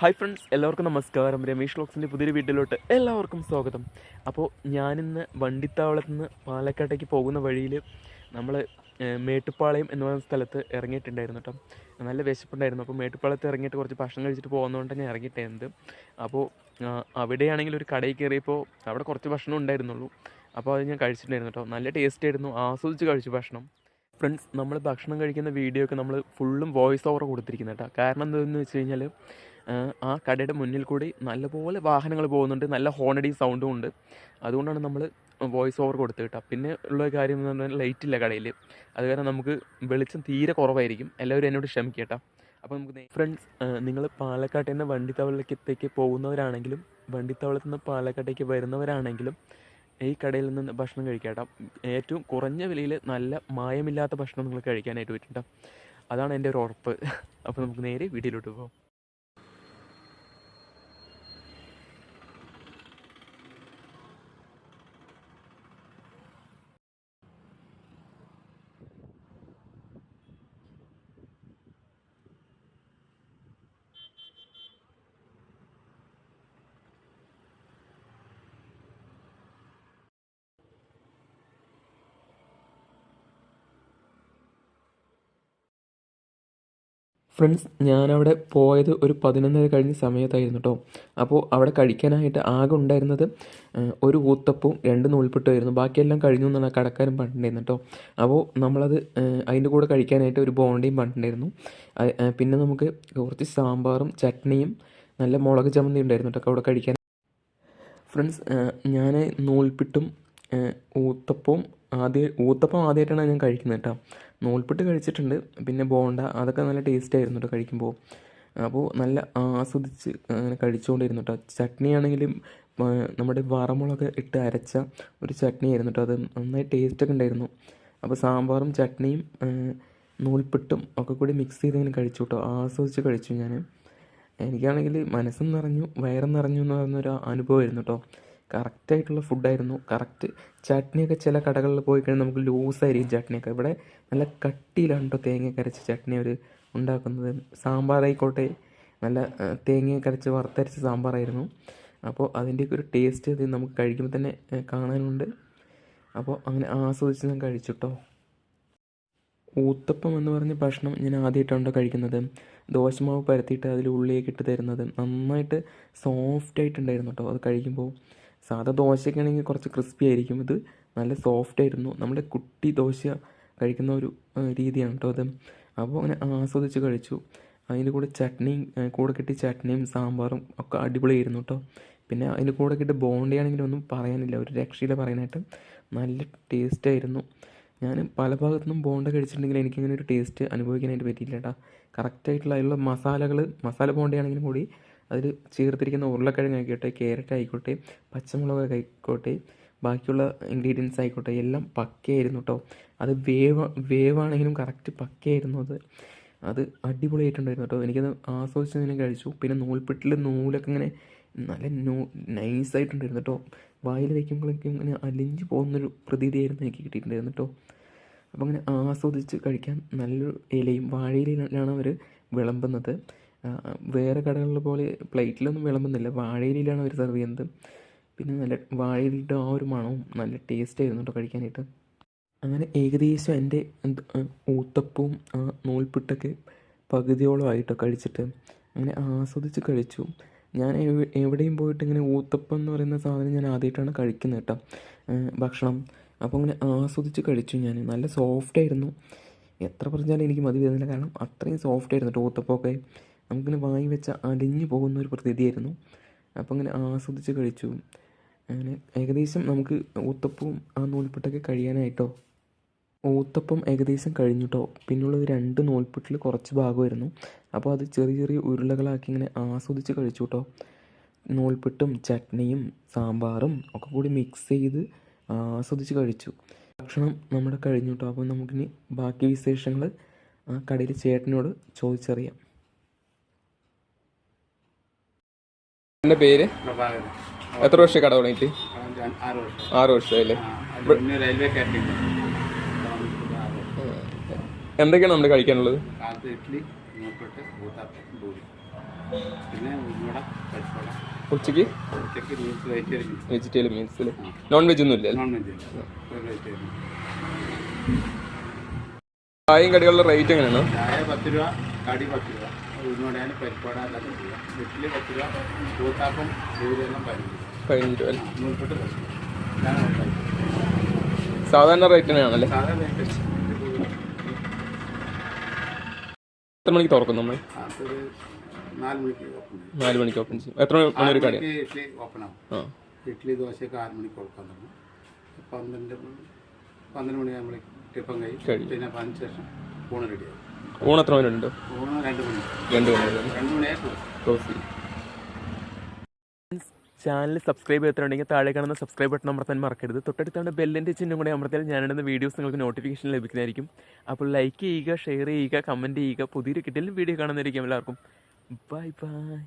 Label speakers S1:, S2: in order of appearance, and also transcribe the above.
S1: Hi friends എല്ലാവർക്കും നമസ്കാരം. രമേഷ് ലോക്സിന്റെ പുതിയൊരു വീട്ടിലോട്ട് എല്ലാവർക്കും സ്വാഗതം. അപ്പോൾ ഞാനിന്ന് വണ്ടിത്താവളത്ത് നിന്ന് പാലക്കാട്ടേക്ക് പോകുന്ന വഴിയിൽ നമ്മൾ മേട്ടുപ്പാളയം എന്ന് പറയുന്ന സ്ഥലത്ത് ഇറങ്ങിയിട്ടുണ്ടായിരുന്നു കേട്ടോ. നല്ല വിശപ്പുണ്ടായിരുന്നു. അപ്പോൾ മേട്ടുപ്പാളത്ത് ഇറങ്ങിയിട്ട് കുറച്ച് ഭക്ഷണം കഴിച്ചിട്ട് പോകുന്നതുകൊണ്ട് ഞാൻ ഇറങ്ങിയിട്ടായിരുന്നത് അപ്പോൾ അവിടെയാണെങ്കിൽ ഒരു കടയിൽ കയറിയപ്പോൾ അവിടെ കുറച്ച് ഭക്ഷണം ഉണ്ടായിരുന്നുള്ളൂ. അപ്പോൾ അത് ഞാൻ കഴിച്ചിട്ടുണ്ടായിരുന്നു കേട്ടോ. നല്ല ടേസ്റ്റ് ആയിരുന്നു. ആസ്വദിച്ച് കഴിച്ചു ഭക്ഷണം. ഫ്രണ്ട്സ് നമ്മൾ ഭക്ഷണം കഴിക്കുന്ന വീഡിയോ ഒക്കെ നമ്മൾ ഫുള്ളും വോയിസ് ഓവർ കൊടുത്തിരിക്കുന്നത് കേട്ടോ. കാരണം എന്താണെന്ന് വെച്ച് കഴിഞ്ഞാൽ ആ കടയുടെ മുന്നിൽ കൂടി നല്ലപോലെ വാഹനങ്ങൾ പോകുന്നുണ്ട്. നല്ല ഹോണടി സൗണ്ടും ഉണ്ട്. അതുകൊണ്ടാണ് നമ്മൾ വോയിസ് ഓവർ കൊടുത്തത് കേട്ടോ. പിന്നെ ഉള്ള കാര്യം എന്ന് പറഞ്ഞാൽ ലൈറ്റ് ഇല്ല കടയിൽ. അത് കാരണം നമുക്ക് വെളിച്ചം തീരെ കുറവായിരിക്കും. എല്ലാവരും എന്നോട് ക്ഷമിക്കുക കേട്ടോ. അപ്പോൾ നമുക്ക് ഫ്രണ്ട്സ് നിങ്ങൾ പാലക്കാട്ടിൽ നിന്ന് വണ്ടിത്താവളത്തേക്ക് പോകുന്നവരാണെങ്കിലും വണ്ടിത്താവളത്തിൽ നിന്ന് പാലക്കാട്ടേക്ക് വരുന്നവരാണെങ്കിലും ഈ കടയിൽ നിന്ന് ഭക്ഷണം കഴിക്കാം ഏറ്റവും കുറഞ്ഞ വിലയിൽ നല്ല മായമില്ലാത്ത ഭക്ഷണം നിങ്ങൾ കഴിക്കാനായിട്ട് പറ്റും അതാണ് എന്റെ ഒരു ഉറപ്പ്. അപ്പോൾ നമുക്ക് നേരെ വീട്ടിലോട്ട് പോകാം ഫ്രണ്ട്സ് ഞാനവിടെ പോയത് ഒരു പതിനൊന്നര കഴിഞ്ഞ സമയത്തായിരുന്നു കേട്ടോ അപ്പോൾ അവിടെ കഴിക്കാനായിട്ട് ആകെ ഉണ്ടായിരുന്നത് ഒരു ഊത്തപ്പവും രണ്ട് നൂൽപ്പിട്ടുമായിരുന്നു ബാക്കിയെല്ലാം കഴിഞ്ഞു എന്നാണ് ആ കടക്കാരൻ പറഞ്ഞിട്ടുണ്ടായിരുന്നു കേട്ടോ അപ്പോൾ നമ്മളത് അതിന്റെ കൂടെ കഴിക്കാനായിട്ട് ഒരു ബോണ്ടയും പറഞ്ഞിട്ടുണ്ടായിരുന്നു പിന്നെ നമുക്ക് കുറച്ച് സാമ്പാറും ചട്നിയും നല്ല മുളക് ചമ്മന്തി ഉണ്ടായിരുന്നു കേട്ടോ അവിടെ കഴിക്കാൻ. ഫ്രണ്ട്സ് ഞാൻ നൂൽപ്പിട്ടും ഊത്തപ്പവും ആദ്യം ഊത്തപ്പം ആദ്യമായിട്ടാണ് ഞാൻ കഴിക്കുന്നത് കേട്ടോ. നൂൽപ്പിട്ട് കഴിച്ചിട്ടുണ്ട്. പിന്നെ ബോണ്ട അതൊക്കെ നല്ല ടേസ്റ്റ് ആയിരുന്നു കേട്ടോ കഴിക്കുമ്പോൾ. അപ്പോൾ നല്ല ആസ്വദിച്ച് അങ്ങനെ കഴിച്ചുകൊണ്ടിരുന്നു കേട്ടോ. ചട്നിയാണെങ്കിലും നമ്മുടെ വറമുളക് ഇട്ട് അരച്ച ഒരു ചട്നി ആയിരുന്നു കേട്ടോ. അത് നന്നായി ടേസ്റ്റൊക്കെ ഉണ്ടായിരുന്നു. അപ്പോൾ സാമ്പാറും ചട്നിയും നൂൽപ്പിട്ടും ഒക്കെ കൂടി മിക്സ് ചെയ്ത് ഇങ്ങനെ കഴിച്ചു കേട്ടോ. ആസ്വദിച്ച് കഴിച്ചു ഞാൻ. എനിക്കാണെങ്കിൽ മനസ്സും നിറഞ്ഞു വയറും നിറഞ്ഞു എന്ന് പറയുന്നൊരു അനുഭവമായിരുന്നു കേട്ടോ. കറക്റ്റായിട്ടുള്ള ഫുഡായിരുന്നു കറക്റ്റ് ചട്നിയൊക്കെ ചില കടകളിൽ പോയി കഴിഞ്ഞാൽ നമുക്ക് ലൂസായിരിക്കും ചട്നിയൊക്കെ. ഇവിടെ നല്ല കട്ടിയിലാണ് കേട്ടോ തേങ്ങ കരച്ച ചട്നി അവർ ഉണ്ടാക്കുന്നത്. സാമ്പാറായിക്കോട്ടെ നല്ല തേങ്ങ കരച്ച് വറുത്തരച്ച സാമ്പാറായിരുന്നു അപ്പോൾ അതിന്റെയൊക്കെ ഒരു ടേസ്റ്റ് ഇത് നമുക്ക് കഴിക്കുമ്പോൾ തന്നെ കാണാനുണ്ട്. അപ്പോൾ അങ്ങനെ ആസ്വദിച്ച് ഞാൻ കഴിച്ചു ഊത്തപ്പം എന്ന് പറഞ്ഞ ഭക്ഷണം ഞാൻ ആദ്യമായിട്ടാണ് കഴിക്കുന്നത്. ദോശമാവ് പരത്തിയിട്ട് അതിൽ ഉള്ളിയൊക്കെ ഇട്ട് തരുന്നത്. നന്നായിട്ട് സോഫ്റ്റ് ആയിട്ടുണ്ടായിരുന്നു കേട്ടോ അത് കഴിക്കുമ്പോൾ സാധാ ദോശയൊക്കെ ആണെങ്കിൽ കുറച്ച് ക്രിസ്പി ആയിരിക്കും. ഇത് നല്ല സോഫ്റ്റ് ആയിരുന്നു. നമ്മുടെ കുട്ടി ദോശ കഴിക്കുന്ന ഒരു രീതിയാണ് കേട്ടോ അത്. അപ്പോൾ അങ്ങനെ ആസ്വദിച്ച് കഴിച്ചു. അതിന്റെ കൂടെ ചട്നിയും കൂടെ കിട്ടി ചട്നിയും സാമ്പാറും ഒക്കെ അടിപൊളിയായിരുന്നു കേട്ടോ പിന്നെ അതിന്റെ കൂടെ കിട്ടി ബോണ്ടയാണെങ്കിലും ഒന്നും പറയാനില്ല. ഒരു രക്ഷയില്ല പറയാനായിട്ട്. നല്ല ടേസ്റ്റായിരുന്നു ഞാൻ പല ഭാഗത്തു നിന്നും ബോണ്ട കഴിച്ചിട്ടുണ്ടെങ്കിൽ എനിക്കിങ്ങനെ ഒരു ടേസ്റ്റ് അനുഭവിക്കാനായിട്ട് പറ്റിയില്ല കേട്ടോ കറക്റ്റായിട്ടുള്ള അതിലുള്ള മസാലകൾ മസാല ബോണ്ടയാണെങ്കിലും കൂടി അതിൽ ചേർത്തിരിക്കുന്ന ഉരുളക്കിഴങ്ങ് ആയിക്കോട്ടെ ക്യാരറ്റ് ആയിക്കോട്ടെ പച്ചമുളക് ആയിക്കോട്ടെ ബാക്കിയുള്ള ഇൻഗ്രീഡിയൻസ് ആയിക്കോട്ടെ എല്ലാം പക്കയായിരുന്നു കേട്ടോ അത് വേവ് വേവാണെങ്കിലും കറക്റ്റ് പക്കയായിരുന്നു അത്. അത് അടിപൊളിയായിട്ടുണ്ടായിരുന്നു കേട്ടോ എനിക്കത് ആസ്വദിച്ച് തന്നെ കഴിച്ചു. പിന്നെ നൂൽപ്പെട്ടിൽ നൂലൊക്കെ ഇങ്ങനെ നല്ല നൂ നൈസായിട്ടുണ്ടായിരുന്നു കേട്ടോ വായിൽ വയ്ക്കുമ്പോഴേക്കും ഇങ്ങനെ അലിഞ്ഞു പോകുന്നൊരു പ്രതീതിയായിരുന്നു എനിക്ക് കിട്ടിയിട്ടുണ്ടായിരുന്നു കേട്ടോ അപ്പോൾ അങ്ങനെ ആസ്വദിച്ച് കഴിക്കാൻ നല്ലൊരു ഇലയും വാഴയിലാണ് അവർ വിളമ്പുന്നത്. വേറെ കടകളിലെ പോലെ പ്ലേറ്റിലൊന്നും വിളമ്പുന്നില്ല. വാഴയിലാണ് അവർ സെർവ് ചെയ്യുന്നത്. പിന്നെ നല്ല വാഴയിലിട്ട് ആ ഒരു മണവും നല്ല ടേസ്റ്റ് ആയിരുന്നു കേട്ടോ കഴിക്കാനായിട്ട്. അങ്ങനെ ഏകദേശം എന്റെ ഊത്തപ്പവും നൂൽപ്പിട്ടൊക്കെ പകുതിയോളം ആയിട്ടോ കഴിച്ചിട്ട്. അങ്ങനെ ആസ്വദിച്ച് കഴിച്ചു. ഞാൻ എവിടെയും പോയിട്ട് ഇങ്ങനെ ഊത്തപ്പം എന്ന് പറയുന്ന സാധനം ഞാൻ ആദ്യമായിട്ടാണ് കഴിക്കുന്നത് കേട്ടോ ഭക്ഷണം. അപ്പോൾ അങ്ങനെ ആസ്വദിച്ച് കഴിച്ചു ഞാൻ. നല്ല സോഫ്റ്റ് ആയിരുന്നു. എത്ര പറഞ്ഞാലും എനിക്ക് മതി വരുന്നില്ല കാരണം അത്രയും സോഫ്റ്റ് ആയിരുന്നു കേട്ടോ ഊത്തപ്പമൊക്കെ. നമുക്കിങ്ങനെ വായി വെച്ച അലിഞ്ഞു പോകുന്ന ഒരു പ്രതീതിയായിരുന്നു അപ്പോൾ അങ്ങനെ ആസ്വദിച്ച് കഴിച്ചു. അങ്ങനെ ഏകദേശം നമുക്ക് ഊത്തപ്പവും ആ നൂൽപ്പെട്ടൊക്കെ കഴിയാനായിട്ടോ? ഊത്തപ്പം ഏകദേശം കഴിഞ്ഞിട്ടോ പിന്നുള്ള പിന്നുള്ളത് രണ്ട് നൂൽപ്പെട്ടിൽ കുറച്ച് ഭാഗമായിരുന്നു. അപ്പോൾ അത് ചെറിയ ചെറിയ ഉരുളകളാക്കി ഇങ്ങനെ ആസ്വദിച്ച് കഴിച്ചു കേട്ടോ നൂൽപ്പെട്ടും ചട്നിയും സാമ്പാറും ഒക്കെ കൂടി മിക്സ് ചെയ്ത് ആസ്വദിച്ച് കഴിച്ചു. ഭക്ഷണം നമ്മുടെ കഴിഞ്ഞു കേട്ടോ അപ്പോൾ നമുക്കിനി ബാക്കി വിശേഷങ്ങൾ ആ കടയിൽ ചേട്ടനോട് ചോദിച്ചറിയാം.
S2: എന്റെ പേര്? എത്ര വർഷം കട തുടങ്ങിയിട്ട്
S3: അവൻ ആറ് വർഷം.
S2: ആറ് വർഷമായില്ലേ?
S3: പിന്നെ റെയിൽവേ കാറ്ററിംഗ്
S2: എന്തൊക്കെയാണ് നമ്മൾ കഴിക്കാനുള്ളത്? ഉച്ചയ്ക്ക്
S3: ഉച്ചയ്ക്ക്? മീൻസ് വെജിറ്റേറിയൻ
S2: നോൺ വെജ് ഒന്നും ഇല്ല. ചായയും കടികളുടെ റേറ്റ് എങ്ങനെയാണ്?
S3: ചായ പത്ത് രൂപ കടി പത്ത് രൂപ. പത്ത് രൂപ കൂത്താപ്പം ദൂരെല്ലാം പതിനഞ്ച്
S2: പതിനഞ്ച് രൂപ
S3: ഉള്ളത്.
S2: സാധാരണ റേറ്റ് തന്നെയാണല്ലേ
S3: സാധാരണ റേറ്റ്
S2: എത്ര മണിക്ക് തുറക്കും നമ്മൾ
S3: നാല് മണിക്ക് ഓപ്പൺ ചെയ്യും.
S2: നാല് മണിക്ക് ഓപ്പൺ ചെയ്യും. എത്ര മണി ഒരു
S3: കടയാണ് ഇഡ്ഡലി ഓപ്പൺ ആവും. ഇഡ്ഡലി ദോശയൊക്കെ ആറ് മണിക്ക് കൊടുക്കാൻ തുടങ്ങും. പന്ത്രണ്ട് പന്ത്രണ്ട് നമ്മൾ ടിഫൻ കഴിഞ്ഞു
S2: കഴിയും.
S3: പിന്നെ പതിനഞ്ച് ശേഷം ഊണ് റെഡിയാവും.
S2: ഊണ് എത്ര മണി. ഉണ്ട്
S3: രണ്ട് മണി
S2: ക്ലോസ്
S1: ചാനൽ സബ്സ്ക്രൈബ് ചെയ്തിട്ടുണ്ടെങ്കിൽ താഴെ കാണുന്ന സബ്സ്ക്രൈബ് ബട്ടൺ അമർത്താൻ മറക്കരുത്. തൊട്ടടുത്താണ് ബെല്ലിന്റെ ചിഹ്നം കൂടെ അമർത്തിയാൽ ഞാനിടുന്ന വീഡിയോസ് നിങ്ങൾക്ക് നോട്ടിഫിക്കേഷൻ ലഭിക്കുന്നതായിരിക്കും. അപ്പോൾ ലൈക്ക് ചെയ്യുക ഷെയർ ചെയ്യുക കമന്റ് ചെയ്യുക പുതിയൊരു കിട്ടിയാലും വീഡിയോ കാണുന്നതായിരിക്കും എല്ലാവർക്കും. Bye bye